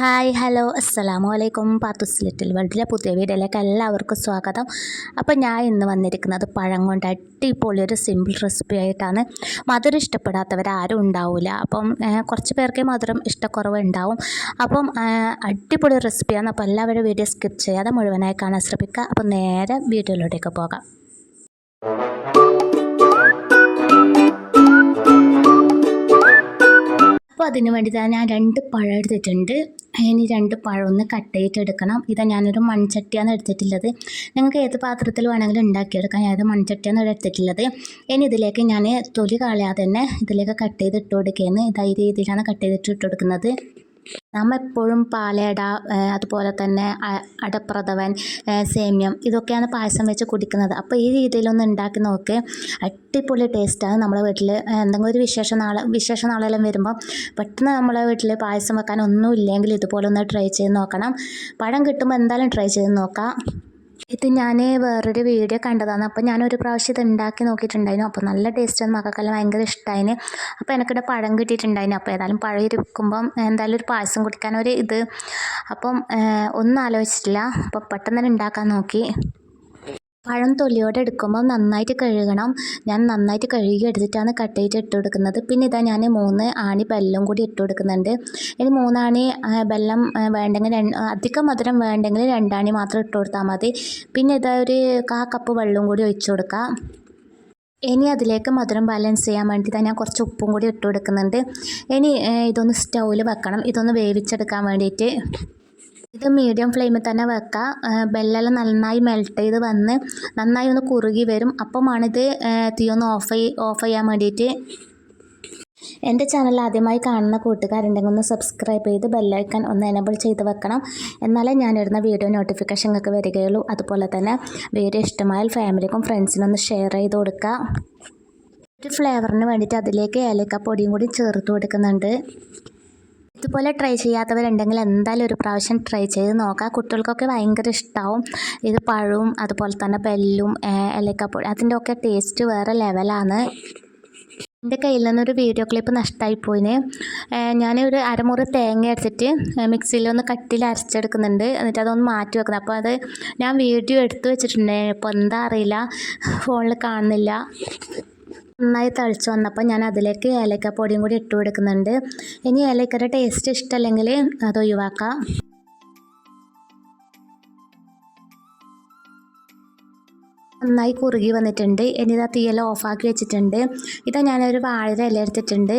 Hi hello. അസ്സലാമു അലൈക്കും. പാത്തുസ് little വേൾഡിലെ പുതിയ വീഡിയോയിലേക്ക് എല്ലാവർക്കും സ്വാഗതം. അപ്പോൾ ഞാൻ ഇന്ന് വന്നിരിക്കുന്നത് പഴം കൊണ്ട് അടിപൊളി ഒരു സിമ്പിൾ റെസിപ്പി ആയിട്ടാണ്. മധുരം ഇഷ്ടപ്പെടാത്തവർ ആരും ഉണ്ടാവില്ല അപ്പം കുറച്ച് പേർക്ക് മധുരം ഇഷ്ടക്കുറവ് ഉണ്ടാവും. അപ്പം അടിപൊളി റെസിപ്പിയാണ് അപ്പോൾ എല്ലാവരും വീഡിയോ സ്കിപ്പ് ചെയ്യാതെ മുഴുവനായി കാണാൻ ശ്രമിക്കുക. അപ്പോൾ നേരെ വീഡിയോയിലോട്ടേക്ക് പോകാം. അപ്പോൾ അതിന് വേണ്ടി തന്നെ ഞാൻ രണ്ട് പഴം എടുത്തിട്ടുണ്ട്. ഇനി രണ്ട് പഴം ഒന്ന് കട്ട് ചെയ്തിട്ട് എടുക്കണം. ഇതാ ഞാനൊരു മൺചട്ടിയാണ് എടുത്തിട്ടുള്ളത്. നിങ്ങൾക്ക് ഏത് പാത്രത്തിൽ വേണമെങ്കിലും ഉണ്ടാക്കിയെടുക്കാം. ഞാനത് മൺചട്ടിയാണ് ഇവിടെ എടുത്തിട്ടുള്ളത്. ഇനി ഇതിലേക്ക് ഞാൻ തൊലി കളയാതെ തന്നെ ഇതിലേക്ക് കട്ട് ചെയ്ത് ഇട്ട് കൊടുക്കുകയാണ്. ഇതാ ഈ രീതിയിലാണ് കട്ട് ചെയ്തിട്ട് ഇട്ട് കൊടുക്കുന്നത്. നമ്മ എപ്പോഴും പാലട അതുപോലെ തന്നെ അടപ്രഥവൻ സേമ്യം ഇതൊക്കെയാണ് പായസം വെച്ച് കുടിക്കുന്നത്. അപ്പോൾ ഈ രീതിയിലൊന്ന് ഉണ്ടാക്കി നോക്ക്. അടിപൊളി ടേസ്റ്റാണ് നമ്മളെ വീട്ടിൽ എന്തെങ്കിലും ഒരു വിശേഷ നാളെ വിശേഷ നാളെല്ലാം വരുമ്പോൾ പെട്ടെന്ന് നമ്മളെ വീട്ടിൽ പായസം വെക്കാൻ ഒന്നും ഇല്ലെങ്കിൽ ഇതുപോലെ ഒന്ന് ട്രൈ ചെയ്ത് നോക്കണം. പഴം കിട്ടുമ്പോൾ എന്തായാലും ട്രൈ ചെയ്ത് നോക്കാം. ഇത് ഞാൻ വേറൊരു വീഡിയോ കണ്ടതാണ്. അപ്പോൾ ഞാനൊരു പ്രാവശ്യം ഇത് ഉണ്ടാക്കി നോക്കിയിട്ടുണ്ടായിരുന്നു. അപ്പോൾ നല്ല ടേസ്റ്റ് മക്കൾക്കെല്ലാം ഭയങ്കര ഇഷ്ടമായിന് അപ്പോൾ എനിക്കിവിടെ പഴം കിട്ടിയിട്ടുണ്ടായിരുന്നു അപ്പോൾ ഏതായാലും പഴം ഇരിക്കുമ്പം എന്തായാലും ഒരു പായസം കുടിക്കാനൊരു ഇത്. അപ്പം ഒന്നും ആലോചിച്ചിട്ടില്ല. അപ്പോൾ പെട്ടെന്ന് തന്നെ ഉണ്ടാക്കാൻ നോക്കി. പഴം തൊലിയോടെ എടുക്കുമ്പോൾ നന്നായിട്ട് കഴുകണം. ഞാൻ നന്നായിട്ട് കഴുകി എടുത്തിട്ടാണ് കട്ട് ചെയ്ത് ഇട്ട് കൊടുക്കുന്നത്. പിന്നെ ഇതാ ഞാൻ മൂന്ന് ആണി ബെല്ലം കൂടി ഇട്ട് കൊടുക്കുന്നുണ്ട്. ഇനി മൂന്നാണി ബെല്ലം വേണ്ടെങ്കിൽ അധികം മധുരം വേണ്ടെങ്കിൽ രണ്ടാണി മാത്രം ഇട്ട് കൊടുത്താൽ മതി. പിന്നെ ഇതാ ഒരു കാ കപ്പ് വെള്ളവും കൂടി ഒഴിച്ചു കൊടുക്കാം. ഇനി അതിലേക്ക് മധുരം ബാലൻസ് ചെയ്യാൻ വേണ്ടി തന്നെ ഞാൻ കുറച്ച് ഉപ്പും കൂടി ഇട്ട് കൊടുക്കുന്നുണ്ട്. ഇനി ഇതൊന്ന് സ്റ്റൗവിൽ വെക്കണം. ഇതൊന്ന് വേവിച്ചെടുക്കാൻ വേണ്ടിയിട്ട്. ഇത് മീഡിയം ഫ്ലെയിമിൽ തന്നെ വെക്കുക ബെല്ലെല്ലാം നന്നായി മെൽട്ട് ചെയ്ത് വന്ന് നന്നായി ഒന്ന് കുറുകി വരും. അപ്പം ആണിത് തീ ഒന്ന് ഓഫ് ഓഫ് ചെയ്യാൻ വേണ്ടിയിട്ട്. എന്റെ ചാനൽ ആദ്യമായി കാണുന്ന കൂട്ടുകാരുണ്ടെങ്കിൽ ഒന്ന് സബ്സ്ക്രൈബ് ചെയ്ത് ബെല്ലൈക്കൺ ഒന്ന് എനബിൾ ചെയ്ത് വെക്കണം. എന്നാലേ ഞാനിടുന്ന വീഡിയോ നോട്ടിഫിക്കേഷൻ നിങ്ങൾക്ക് വരികയുള്ളൂ. അതുപോലെ തന്നെ വീഡിയോ ഇഷ്ടമായാൽ ഫാമിലിക്കും ഫ്രണ്ട്സിനും ഒന്ന് ഷെയർ ചെയ്ത് കൊടുക്കുക ഒരു ഫ്ലേവറിന് വേണ്ടിയിട്ട് അതിലേക്ക് ഏലക്കപ്പൊടിയും കൂടി ചേർത്ത് കൊടുക്കുന്നുണ്ട്. ഇതുപോലെ ട്രൈ ചെയ്യാത്തവരുണ്ടെങ്കിൽ എന്തായാലും ഒരു പ്രാവശ്യം ട്രൈ ചെയ്ത് നോക്കാം. കുട്ടികൾക്കൊക്കെ ഭയങ്കര ഇഷ്ടമാവും ഇത് പഴവും അതുപോലെ തന്നെ പെല്ലും ഏലക്കപ്പൊടി അതിന്റെ ഒക്കെ ടേസ്റ്റ് വേറെ ലെവലാണ് എന്റെ കയ്യിൽ നിന്നൊരു വീഡിയോ ക്ലിപ്പ് നഷ്ടമായിപ്പോയിന് ഞാനൊരു അരമുറി തേങ്ങ എടുത്തിട്ട് മിക്സിയിലൊന്ന് കട്ടിയിൽ അരച്ചെടുക്കുന്നുണ്ട്. എന്നിട്ട് അതൊന്ന് മാറ്റി വെക്കുന്നത് അപ്പോൾ അത് ഞാൻ വീഡിയോ എടുത്തു വെച്ചിട്ടുണ്ട് ഇപ്പോൾ എന്താ അറിയില്ല. ഫോണിൽ കാണുന്നില്ല. നന്നായി തളിച്ച് വന്നപ്പോൾ ഞാൻ അതിലേക്ക് ഏലക്കപ്പൊടിയും കൂടി ഇട്ട് കൊടുക്കുന്നുണ്ട്. ഇനി ഏലക്കയുടെ ടേസ്റ്റ് ഇഷ്ടമല്ലെങ്കിൽ അത് ഒഴിവാക്കാം. നന്നായി കുറുകി വന്നിട്ടുണ്ട്. ഇനി ഇതാ തീയെല്ലാം ഓഫാക്കി വെച്ചിട്ടുണ്ട്. ഇതാ ഞാനൊരു വാഴ ഇല എടുത്തിട്ടുണ്ട്.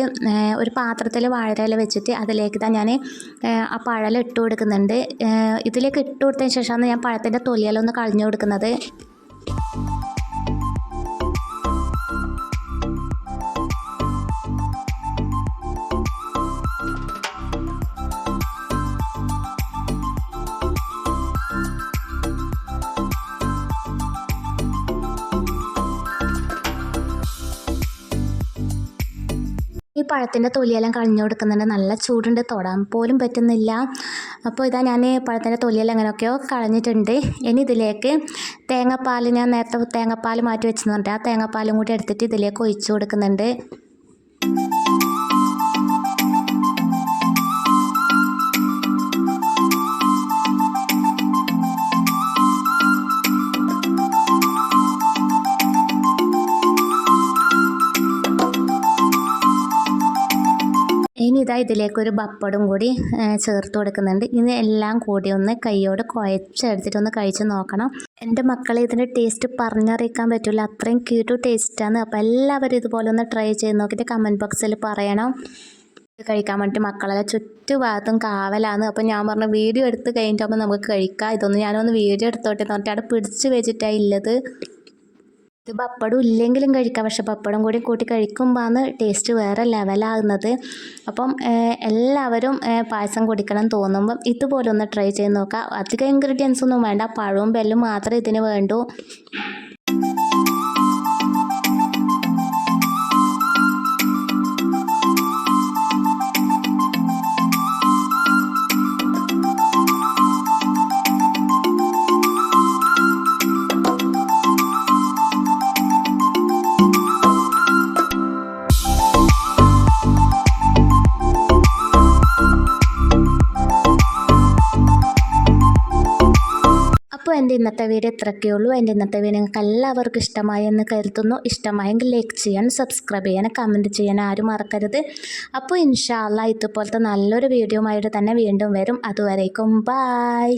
ഒരു പാത്രത്തിൽ വാഴ ഇല വെച്ചിട്ട് അതിലേക്ക് ഇതാ ഞാൻ ആ പഴല ഇട്ട് കൊടുക്കുന്നുണ്ട്. ഇതിലേക്ക് ഇട്ട് കൊടുത്തതിന് ശേഷമാണ് ഞാൻ പഴത്തിന്റെ തൊലിയെല്ലാം ഒന്ന് കളഞ്ഞു കൊടുക്കുന്നത്. ഈ പഴത്തിന്റെ തൊലിയെല്ലാം കളഞ്ഞു കൊടുക്കുന്നുണ്ട്. നല്ല ചൂടുണ്ട് തൊടാൻ പോലും പറ്റുന്നില്ല. അപ്പോൾ ഇതാ ഞാൻ പഴത്തിന്റെ തൊലിയെല്ലാം അങ്ങനെയൊക്കെയോ കളഞ്ഞിട്ടുണ്ട്. ഇനി ഇതിലേക്ക് തേങ്ങാപ്പാൽ ഞാൻ നേരത്തെ തേങ്ങാപ്പാൽ മാറ്റി വെച്ചിട്ടുണ്ട്. ആ തേങ്ങാപ്പാലും കൂടി എടുത്തിട്ട് ഇതിലേക്ക് ഒഴിച്ചു കൊടുക്കുന്നുണ്ട്. ഇനി ഇതാ ഇതിലേക്ക് ഒരു ബപ്പടും കൂടി ചേർത്ത് കൊടുക്കുന്നുണ്ട്. ഇത് എല്ലാം കൂടി ഒന്ന് കൈയോട് കുഴച്ചെടുത്തിട്ട് ഒന്ന് കഴിച്ച് നോക്കണം. എന്റെ മക്കളെ ഇതിന്റെ ടേസ്റ്റ് പറഞ്ഞറിയിക്കാൻ പറ്റില്ല അത്രയും ക്യൂട്ട് ടേസ്റ്റാണ് അപ്പോൾ എല്ലാവരും ഇതുപോലെ ഒന്ന് ട്രൈ ചെയ്ത് നോക്കിയിട്ട് കമന്റ് ബോക്സിൽ പറയണം. കഴിക്കാൻ വേണ്ടിയിട്ട് മക്കളെ ചുറ്റുഭാഗത്തും കാവലാണ്. അപ്പോൾ ഞാൻ പറഞ്ഞ വീഡിയോ എടുത്ത് കഴിഞ്ഞിട്ടാകുമ്പോൾ നമുക്ക് കഴിക്കാം. ഇതൊന്ന് ഞാനൊന്ന് വീഡിയോ എടുത്തോട്ടെ എന്ന് പറഞ്ഞിട്ട് അവിടെ പിടിച്ച് വെച്ചിട്ടാണ് ഉള്ളത് ഇത് പപ്പടം ഇല്ലെങ്കിലും കഴിക്കാം. പക്ഷെ പപ്പടം കൂടി കൂട്ടി കഴിക്കുമ്പോഴാണ് ടേസ്റ്റ് വേറെ ലെവലാകുന്നത് അപ്പം എല്ലാവരും പായസം കുടിക്കണം തോന്നുമ്പം ഇതുപോലെ ഒന്ന് ട്രൈ ചെയ്ത് നോക്കുക അധികം ഇൻഗ്രീഡിയൻസ് ഒന്നും വേണ്ട. പഴവും ബെല്ലും മാത്രമേ ഇതിന് വേണ്ടൂ. എന്റെ ഇന്നത്തെ വീഡിയോ ഇത്രയൊക്കെ ഉള്ളൂ. എന്റെ ഇന്നത്തെ വീഡിയോ നിങ്ങൾക്ക് എല്ലാവർക്കും ഇഷ്ടമായി എന്ന് കരുതുന്നു. ഇഷ്ടമായെങ്കിൽ ലൈക്ക് ചെയ്യാൻ സബ്സ്ക്രൈബ് ചെയ്യാൻ കമന്റ് ചെയ്യാൻ ആരും മറക്കരുത്. അപ്പോൾ ഇൻഷാല്ല ഇതുപോലത്തെ നല്ലൊരു വീഡിയോ ആയിട്ട് തന്നെ വീണ്ടും വരും. അതുവരേക്കും ബായ്